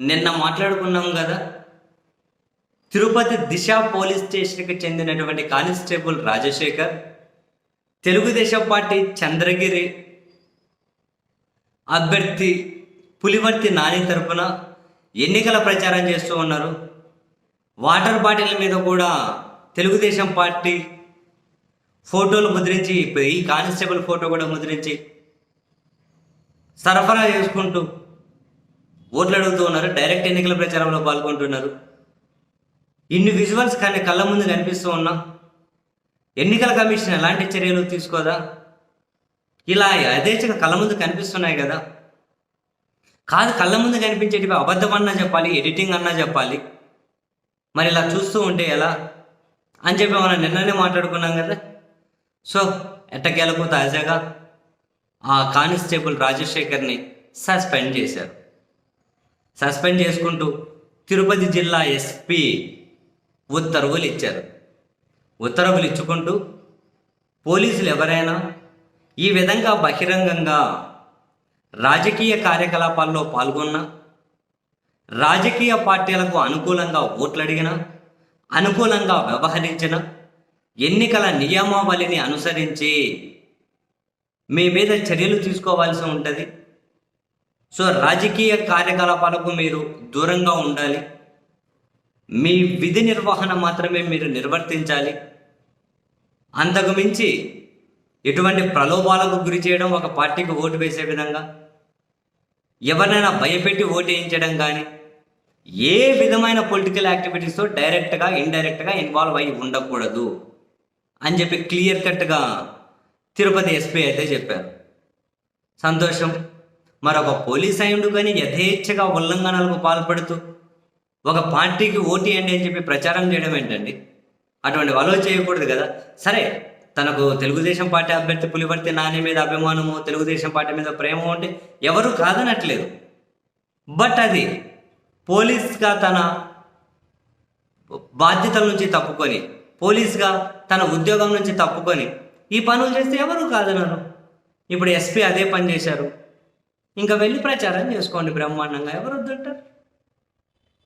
నిన్న మాట్లాడుకున్నాం కదా. తిరుపతి దిశ పోలీస్ స్టేషన్కి చెందినటువంటి కానిస్టేబుల్ రాజశేఖర్ తెలుగుదేశం పార్టీ చంద్రగిరి అభ్యర్థి పులివర్తి నాని తరపున ఎన్నికల ప్రచారం చేస్తూ ఉన్నారు. వాటర్ బాటిల్ మీద కూడా తెలుగుదేశం పార్టీ ఫోటోలు ముద్రించి ఈ కానిస్టేబుల్ ఫోటో కూడా ముద్రించి సరఫరా చేసుకుంటూ ఓట్లు అడుగుతూ ఉన్నారు. డైరెక్ట్ ఎన్నికల ప్రచారంలో పాల్గొంటున్నారు. ఇన్ని విజువల్స్ కానీ కళ్ళ ముందు కనిపిస్తూ ఉన్నా. ఎన్నికల కమిషన్ ఎలాంటి చర్యలు తీసుకోదా? ఇలా యథేచ్ఛగా కళ్ళ ముందు కనిపిస్తున్నాయి కదా. కాదు కళ్ళ ముందు కనిపించేటివి అబద్ధం అన్నా చెప్పాలి ఎడిటింగ్ అన్నా చెప్పాలి. మరి ఇలా చూస్తూ ఉంటే ఎలా? అని చెప్పి మనం నిన్ననే మాట్లాడుకున్నాం కదా. సో ఎట్టకేలకు తాజాగా ఆ కానిస్టేబుల్ రాజశేఖర్ని సస్పెండ్ చేశారు. సస్పెండ్ చేసుకుంటూ తిరుపతి జిల్లా ఎస్పీ ఉత్తర్వులు ఇచ్చారు. ఉత్తర్వులు ఇచ్చుకుంటూ పోలీసులు ఎవరైనా ఈ విధంగా బహిరంగంగా రాజకీయ కార్యకలాపాల్లో పాల్గొన్న రాజకీయ పార్టీలకు అనుకూలంగా ఓట్లు అడిగిన అనుకూలంగా వ్యవహరించిన ఎన్నికల నియమావళిని అనుసరించి మీ మీద చర్యలు తీసుకోవాల్సి ఉంటుంది. సో రాజకీయ కార్యకలాపాలకు మీరు దూరంగా ఉండాలి. మీ విధి నిర్వహణ మాత్రమే మీరు నిర్వర్తించాలి. అంతకు మించి ఎటువంటి ప్రలోభాలకు గురి చేయడం ఒక పార్టీకి ఓటు వేసే విధంగా ఎవరినైనా భయపెట్టి ఓటు వేయించడం కానీ ఏ విధమైన పొలిటికల్ యాక్టివిటీస్తో డైరెక్ట్గా ఇండైరెక్ట్గా ఇన్వాల్వ్ అయి ఉండకూడదు అని చెప్పి క్లియర్ కట్గా తిరుపతి ఎస్పీ అయితే చెప్పారు. సంతోషం. మరొక పోలీస్ అయ్యుండు కానీ యథేచ్ఛగా ఉల్లంఘనలకు పాల్పడుతూ ఒక పార్టీకి ఓటీ అండి అని చెప్పి ప్రచారం చేయడం ఏంటండి? అటువంటి వాళ్ళు చేయకూడదు కదా. సరే తనకు తెలుగుదేశం పార్టీ అభ్యర్థి పులివర్తి నాని మీద అభిమానము తెలుగుదేశం పార్టీ మీద ప్రేమ ఉంటే ఎవరు కాదనట్లేదు. బట్ అది పోలీస్గా తన బాధ్యతల నుంచి తప్పుకొని పోలీస్గా తన ఉద్యోగం నుంచి తప్పుకొని ఈ పనులు చేస్తే ఎవరు కాదన్నారు ఇప్పుడు ఎస్పీ అదే పని చేశారు. ఇంకా వెళ్ళి ప్రచారం చేసుకోండి బ్రహ్మాండంగా. ఎవరు వద్దంటారు?